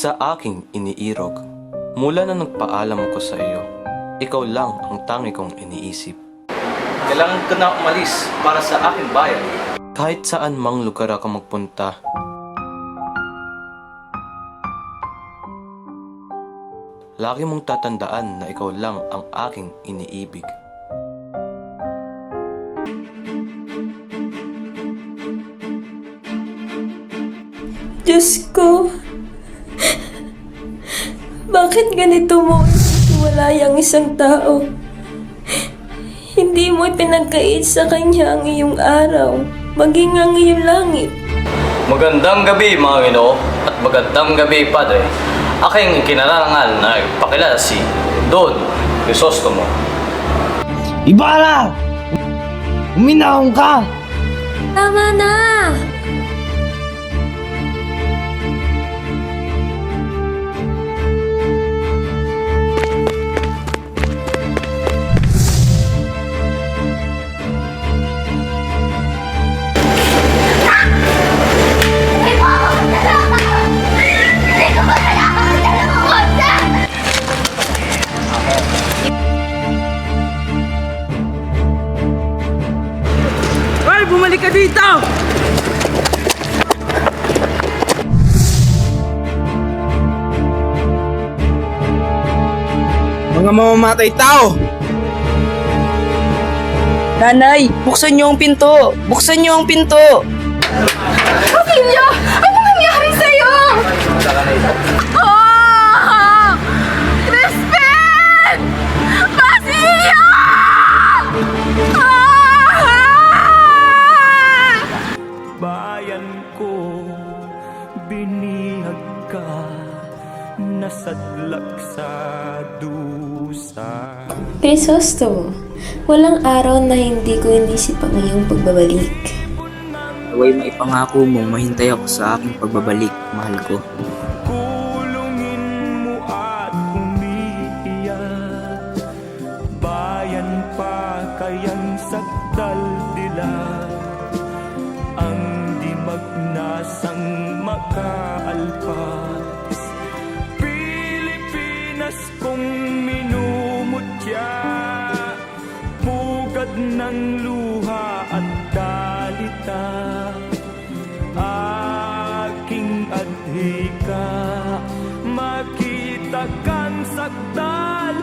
sa aking iniirog. Mula na nagpaalam ko sa iyo, ikaw lang ang tangi kong iniisip. Kailangan ka na umalis para sa aking bayan. Kahit saan mang lugar ako magpunta, lagi mong tatandaan na ikaw lang ang aking iniibig. Diyos ko, bakit ganito mo wala yung isang tao? Hindi mo ipinagkait sa kanya ang iyong araw, maging ang iyong langit. Magandang gabi mga Ginoo at magandang gabi Padre. Aking kinarangal na ipakilala si Don Crisostomo. Ibarra! Uminahon ka! Tama na! Dito! Mga mamamatay tao! Nanay, buksan niyo ang pinto! Buksan niyo ang pinto! Basilio! Ano bayan ko binihag ka nasadlak sa dusa Crisostomo, walang araw na hindi ko inisip ang iyong pagbabalik. Naway maipangako mo, mahintay ako sa aking pagbabalik, mahal ko. kulungin mo at umiiyak bayan pa kayang sakdal dila makaalpas Pilipinas kong minumutya Pugad ng luha at dalita Aking adhika Makita kang sakdal